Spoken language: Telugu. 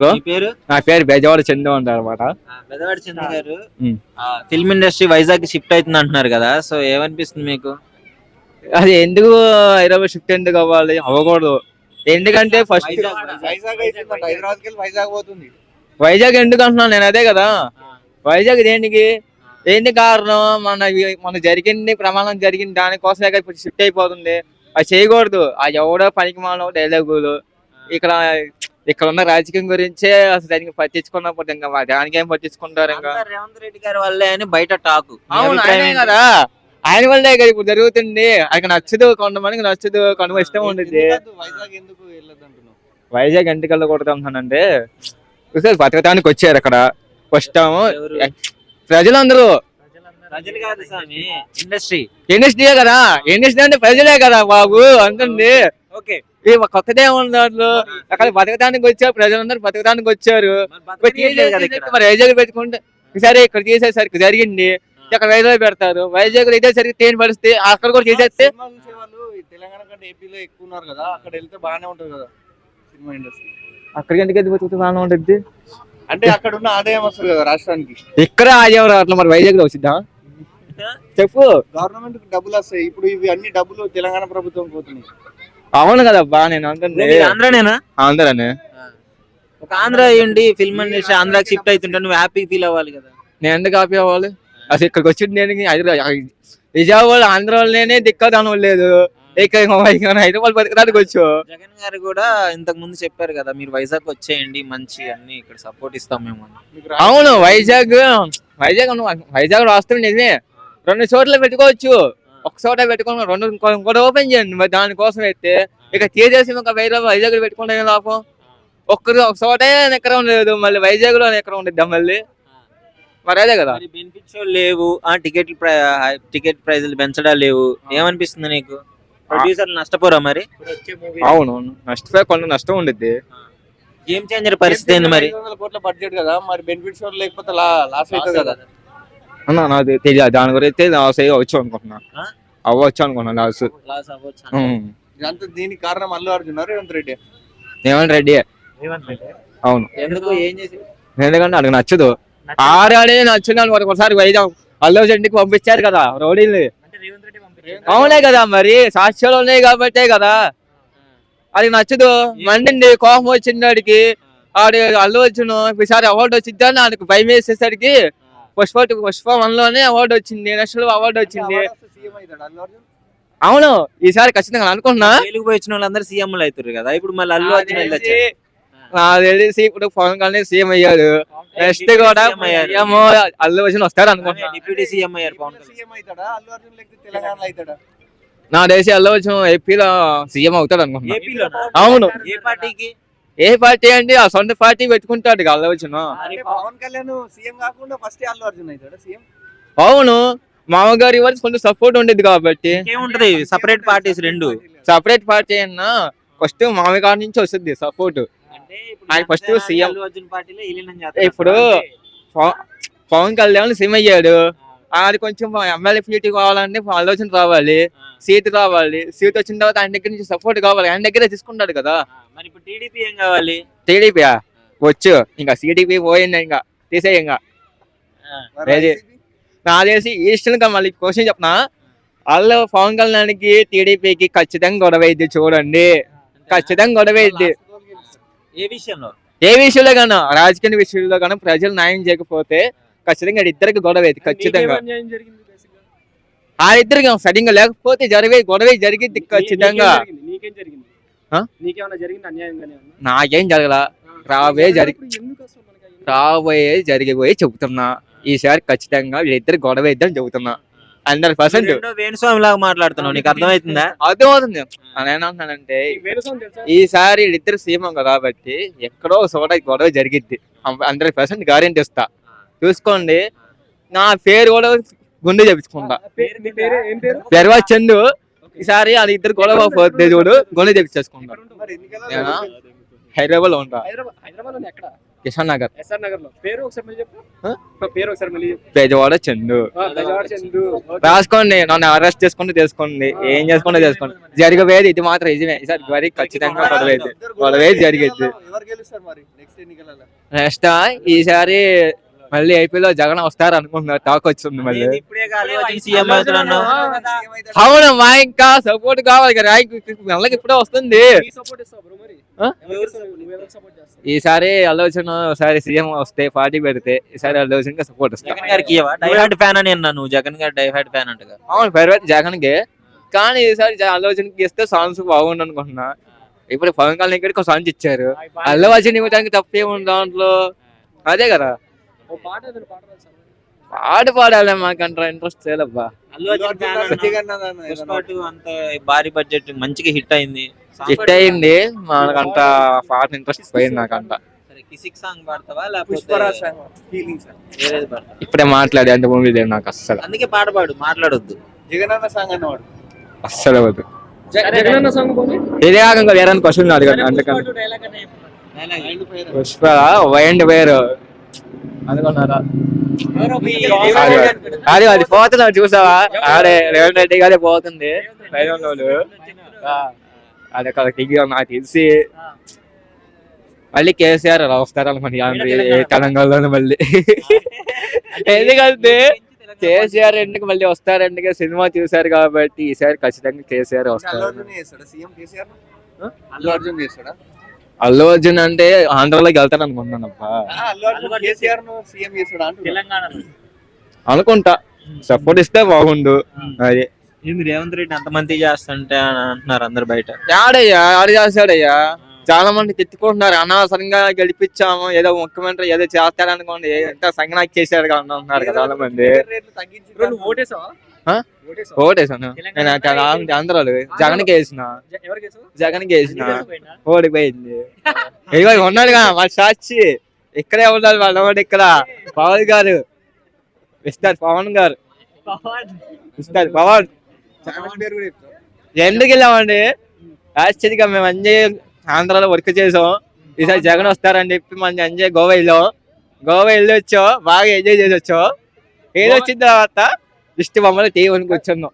మీ పేరు? నా పేరు బెజవాడ చందు ఉంటారు అనమాట ఆ, పెదవాడి చంద్ర గారు. ఫిల్మ్ ఇండస్ట్రీ వైజాగ్ షిఫ్ట్ అవుతుంది అంటున్నారు కదా సో ఏమనిపిస్తుంది మీకు? అది ఎందుకు హైదరాబాద్ షిఫ్ట్ ఎందుకు అవ్వాలి? అవ్వకూడదు. ఎందుకంటే ఫస్ట్ వైజాగ్, పోతుంది. వైజాగ్ ఎందుకు అంటున్నాను నేను అదే కదా. వైజాగ్ దేనికి? ఏంటి కారణం? మన మన జరిగింది ప్రమాణం జరిగింది దానికోసమే కదా షిఫ్ట్ అయిపోతుంది. అది చేయకూడదు. ఆ ఎవడో పనికి మానవ డైలాగులు. ఇక్కడ ఇక్కడ ఉన్న రాజకీయం గురించే అసలు దానికి పట్టించుకున్నప్పుడు ఇంకా దానికి ఏం పట్టించుకుంటారు ఇంకా? రేవంత్ రెడ్డి గారి వల్లే అని బయట టాక్ అవును ఆయనే? కదా. ఆయన వల్లే కదా ఇప్పుడు జరుగుతుంది. ఆయనకు నచ్చదు కొంతమందికి నచ్చదు కొంత ఇష్టం ఎందుకంత వైజాగ్ ఎందుకు వైజాగ్ ఎంటికి వెళ్ళకూడదు అంటున్నానంటే చూసారు వచ్చారు అక్కడ. ఫస్ట్? ప్రజలందరూ. ఇండస్ట్రీ. ఇండస్ట్రీయే కదా. ఇండస్ట్రీ అంటే ప్రజలే కదా బాబు అంటుంది ఈ కొత్తదే దాంట్లో అక్కడ బతకడానికి వచ్చారు ప్రజలందరూ బతకడానికి వచ్చారు. మరి వైజాగ్ పెట్టుకుంటే సరే ఇక్కడ తీసేసరికి జరిగింది. ఇక్కడ వైజాగ్ పెడతారు. వైజాగ్లో ఇదేసరికి ట్రైన్ పరిస్థితి అక్కడ కూడా చేసేస్తే తెలంగాణ కంటే ఏపీలో ఎక్కువ ఉన్నారు కదా అక్కడ వెళ్తే బాగానే ఉంటుంది కదా సినిమా ఇండస్ట్రీ. అక్కడికి ఎందుకు బతుకుతుంది బాగానే ఉంటుంది అంటే అక్కడ ఉన్న ఆదాయం వస్తుంది కదా రాష్ట్రానికి. ఇక్కడ ఆజేవారు అట్లా మరి వైజాగ్లో వచ్చిద్దా చెప్పు. గవర్నమెంట్ డబ్బులు వస్తాయి. ఇప్పుడు ఇవి అన్ని డబ్బులు తెలంగాణ ప్రభుత్వం పోతున్నాయి. అవును కదా బా నేను ఆంధ్రనేనా? ఆంధ్రనే. ఒక ఆంధ్ర అయ్యండి ఫిల్మ్ ఇండస్ట్రీ ఆంధ్రాకి షిఫ్ట్ అవుతుంటే నువ్వు హ్యాపీ ఫీల్ అవ్వాలి కదా. నేను ఎందుకు ఆపి అవ్వాలి? అసలు ఇక్కడికి వచ్చింది నేను హైదరాబాద్ విజయవాడ ఆంధ్ర వాళ్ళనే దిక్కదానం లేదు. ఇక్కడ హైదరాబాద్ బతకడానికి వచ్చు. జగన్ గారు కూడా ఇంతకు ముందు చెప్పారు కదా మీరు వైజాగ్ వచ్చేయండి మంచి అన్ని ఇక్కడ సపోర్ట్ ఇస్తాం మేము అవును వైజాగ్ వైజాగ్ వైజాగ్ రాష్ట్రం నిజమే. రెండు చోట్ల పెట్టుకోవచ్చు. ఒక చోట పెట్టుకోవాలి రెండు ఇంకో- ఇంకోటి ఓపెన్ చేయండి మరి దానికోసం అయితే. ఇక తీసేసి ఒక వైజాగ్ వైజాగ్ పెట్టుకుంటే లాభం ఒక్కరు ఒక చోటే ఎక్కడ లేదు మళ్ళీ వైజాగ్లో ఎక్కడ ఉండద్దా మళ్ళీ? మరి అదే కదా. మరి బెనిఫిట్స్ లేవు. ఆ టికెట్ టికెట్ ప్రైజులు పెంచడా లేవు. ఏమనిపిస్తుంది నీకు? ప్రొడ్యూసర్లు నష్టపోరా మరి? అవును అవును నష్టపోయి కొంత నష్టం ఉండిద్ది. గేమ్ చేంజర్ పరిస్థితి ఏంది మరి? కోట్ల బడ్జెట్ కదా మరి బెనిఫిట్స్ లేకపోతే లా- లాస్ అవుతుంది కదా. అన్న నాకు తెలియదు దాని గురించి లాస్ అయ్యి అవచ్చు అనుకుంటున్నా? అవ్వచ్చు అనుకున్నా లాస్. లాస్ అవ్వచ్చు ఇదంతా దీనికి కారణం అల్లు అర్జున్ రేవంత్ రెడ్డి. ఏమని రెడ్డి. అవును. ఎందుకు ఏం చేసి? ఎందుకంటే అడిగి నచ్చదు. ఆడాడే నచ్చున్నాను వాడికి ఒకసారి వైజాగ్ అల్లు ఇంటికి పంపించారు కదా రౌడీని అవునే కదా మరి సాక్ష్యాలు ఉన్నాయి కాబట్టే కదా. అది నచ్చదు. మండింది కోపం వచ్చింది వాడికి ఆడి అల్లు వచ్చిన ఈసారి అవార్డు వచ్చిద్దా అని ఆయనకు భయం వేసేసరికి పుష్ప పుష్ప వన్లోనే అవార్డు వచ్చింది నెక్స్ట్ అవార్డు వచ్చింది. సీఎం అర్జున్? అవును ఈసారి ఖచ్చితంగా అనుకున్నా జైలుకు పోయి వచ్చిన వాళ్ళందరూ సీఎంలు అవుతారు కదా ఇప్పుడు మళ్ళీ అల్లు అర్జున్ వెళ్ళొచ్చు నాకు తెలిసి ఇప్పుడు పవన్ కళ్యాణ్ సీఎం అయ్యాడు. నెక్స్ట్ కూడా సీఎం అల్లు వచ్చిన వస్తాడు అనుకుంటున్నా. డిప్యూటీ సీఎం అయ్యారు పవన్ కళ్యాణ్. సీఎం అర్జున్ నా దేశం అల్లు వచ్చిన ఏపీలో సీఎం అవుతాడు అనుకుంటున్నా. ఏపీలో అవును. ఏ పార్టీకి? ఏ పార్టీ అంటే ఆ సొంత పార్టీ పెట్టుకుంటాడు అల్లు వచ్చిన అంటే పవన్ కళ్యాణ్ సీఎం కాకుండా ఫస్ట్ అల్లు అర్జున్ అవుతాడా సీఎం? అవును. మామగారి వరకు కొంచెం సపోర్ట్ ఉండేది కాబట్టి. ఏముంటది సపరేట్ పార్టీస్ రెండు. సపరేట్ పార్టీ అన్నా ఫస్ట్ మామగారి నుంచి వస్తుంది సపోర్ట్ అంటే ఆయన విలీనం చేస్తారు ఇప్పుడు పవ- పవన్ కళ్యాణ్ సీఎం అయ్యాడు. అది కొంచెం ఎమ్మెల్యే సీట్ కావాలంటే ఆలోచన రావాలి. సీట్ రావాలి. సీట్ వచ్చిన తర్వాత ఆయన దగ్గర నుంచి సపోర్ట్ కావాలి. ఆయన దగ్గరే తీసుకుంటాడు కదా. మరి ఇప్పుడు టీడీపీ ఏం కావాలి? టీడీపీ వచ్చు. ఇంకా సిడిపి పోయింది ఇంకా. తీసేయి నా తెలిసి ఈస్టర్న్గా మళ్ళీ క్వశ్చన్ చెప్పనా వాళ్ళు పవన్ కళ్యాణ్కి టీడీపీకి ఖచ్చితంగా గొడవ అయింది చూడండి. ఖచ్చితంగా గొడవ అయింది. ఏ విషయంలో? ఏ విషయంలో కన్నా రాజకీయ విషయంలో కన్నా ప్రజలు న్యాయం చేయకపోతే ఖచ్చితంగా ఇద్దరికి గొడవ అయింది ఖచ్చితంగా. ఆ ఇద్దరికి సరిగ్గా లేకపోతే జరిగే గొడవ జరిగింది ఖచ్చితంగా. నీకేం జరగల. రాబోయే జరిగి? రాబోయే జరిగిపోయి చెబుతున్నా. ఈసారి ఖచ్చితంగా వీళ్ళిద్దరు గొడవ ఇద్దని చెబుతున్నా. Hundred percent. వేణుస్వామి లాగా మాట్లాడుతున్నావు నీకు అర్థమవుతుందా అర్థమవుతుంది తెలుసా? ఈసారి వీళ్ళిద్దరు సీఎం కాబట్టి ఎక్కడో ఒక చోట గొడవ జరిగిద్ది. హండ్రెడ్ పర్సెంట్ గ్యారెంటీ ఇస్తా. చూసుకోండి. నా పేరు కూడా గుండె చెప్పించుకుంటా ఆ పేరు- నీ పేరు ఏం పేరు? పెరవా చందు. ఈసారి అది ఇద్దరు గొడవ పోతే చూడు గుండె చెప్పించేసుకుంటా? హైదరాబాద్లో ఉంటా కిషన్ నగర్ ఎస్ఆర్ నగర్లో పేరు ఒకసారి మళ్ళీ చెప్పు. ఆ? ఒక పేరు ఒకసారి మళ్ళీ చెప్పు. పేదవాడ చందు. రాసుకోండి నన్ను అరెస్ట్ చేసుకుంటే చేసుకోండి ఏం చేసుకుంటే చేసుకోండి జరిగేది ఇది మాత్రం నిజమే. ఈసారి మరి ఖచ్చితంగా గొడవేది గొడవేది జరిగేది. నెక్స్ట్ ఈసారి మళ్ళీ ఐపీలో జగన్ వస్తారు అనుకుంటున్నారు. టాక్ వచ్చింది మళ్ళీ. ఇప్పుడే కాదు సీఎం అవుతున్నాను. అవును మా ఇంకా సపోర్ట్ కావాలి మళ్ళీ ఇప్పుడే వస్తుంది. ఈసారి ఆలోచన ఒకసారి సీఎం వస్తే పార్టీ పెడితే ఈసారి ఆలోచన సపోర్ట్ ఇస్తాం. జగన్ గారికి డైహార్డ్ ఫ్యాన్ అని అన్నా నువ్వు. జగన్ గారు డైహార్డ్ ఫ్యాన్ అంటగా. అవును పర్వాలేదు జగన్కి కానీ ఈసారి ఆలోచనకి ఇస్తే సాంగ్స్ బాగుండు అనుకుంటున్నా. ఇప్పుడు పవన్ కళ్యాణ్ ఇక్కడికి ఒక సాంగ్స్ ఇచ్చారు. అల్లు అర్జున్ ఇవ్వడానికి తప్పేముంది దాంట్లో? అదే కదా. పాట పాడాలి మాకంత ఇంట్రెస్ట్ లేదబ్బా. అంత భారీ బడ్జెట్ మంచిగా హిట్ అయింది. హిట్ అయింది మనకంత పాట ఇంట్రెస్ట్ పోయింది పాడతావా ఇప్పుడే మాట్లాడే అంత మూవీ లేదు నాకు అస్సలు. అందుకే పాట పాడు మాట్లాడొద్దు. జగనన్న సాంగ్ అన్నవాడు అస్సలు వద్దు. జగనన్న సాంగ్ పోనీ? ఇదే వేరే క్వశ్చన్ అడగండి అందుకని. పుష్ప వైండ్ వేరు అనుకున్నారా అది అది పోతున్నా చూసావా? ఆడే రేవంత్ రెడ్డి గారే పోతుంది. అది ఒక దిగి నాకు తెలిసి. మళ్ళీ కేసీఆర్ అలా వస్తారు అనుకోండి ఆంధ్ర తెలంగాణలో మళ్ళీ. ఎందుకంటే కేసీఆర్ ఎందుకు మళ్ళీ వస్తారంటే సినిమా చూసారు కాబట్టి ఈసారి ఖచ్చితంగా కేసీఆర్ వస్తారు. అల్లు అర్జున్ చేస్తాడా? అల్లు అర్జున్ అంటే ఆంధ్రలోకి వెళ్తాను అనుకుంటున్నాను అనుకుంటా. సపోర్ట్ ఇస్తే బాగుండు. అది. ఏంది రేవంత్ రెడ్డి అంత మంది చేస్తుంటే అని అంటున్నారు అందరు బయట. ఆడయ్యా ఆడ చేస్తాడయ్యా? చాలా మంది తిట్టుకుంటున్నారు. అనవసరంగా గెలిపించాము. ఏదో ముఖ్యమంత్రి ఏదో చేస్తాడనుకోండి ఎంత సంగనాకి చేశాడు కదా అంటున్నారు కదా చాలా మంది. ఓటేసాను. నేను అక్కడ ఆంధ్రాలో జగన్కి వేసిన. జ- ఎవరికి వేసావు? జగన్కి వేసిన. ఓడిపోయింది. ఇదిగో ఉన్నాడుగా మా సాక్షి. ఇక్కడే ఉన్నారు వాళ్ళ వాడు ఇక్కడ. పవన్ గారు. మిస్టర్ పవన్ గారు. మిస్టర్ పవన్. జగన్ ఎందుకు వెళ్ళామండి? యాక్చువల్గా మేము ఎంజాయ్ ఆంధ్రాలో వర్క్ చేసాం. ఈసారి జగన్ వస్తారని చెప్పి మనం ఎంజాయ్ గోవా వెళ్ళాం గోవా వెళ్ళొచ్చో బాగా ఎంజాయ్ చేసి వచ్చాం. వచ్చిన తర్వాత దిష్టి బొమ్మలు టీవీ కూర్చున్నాం.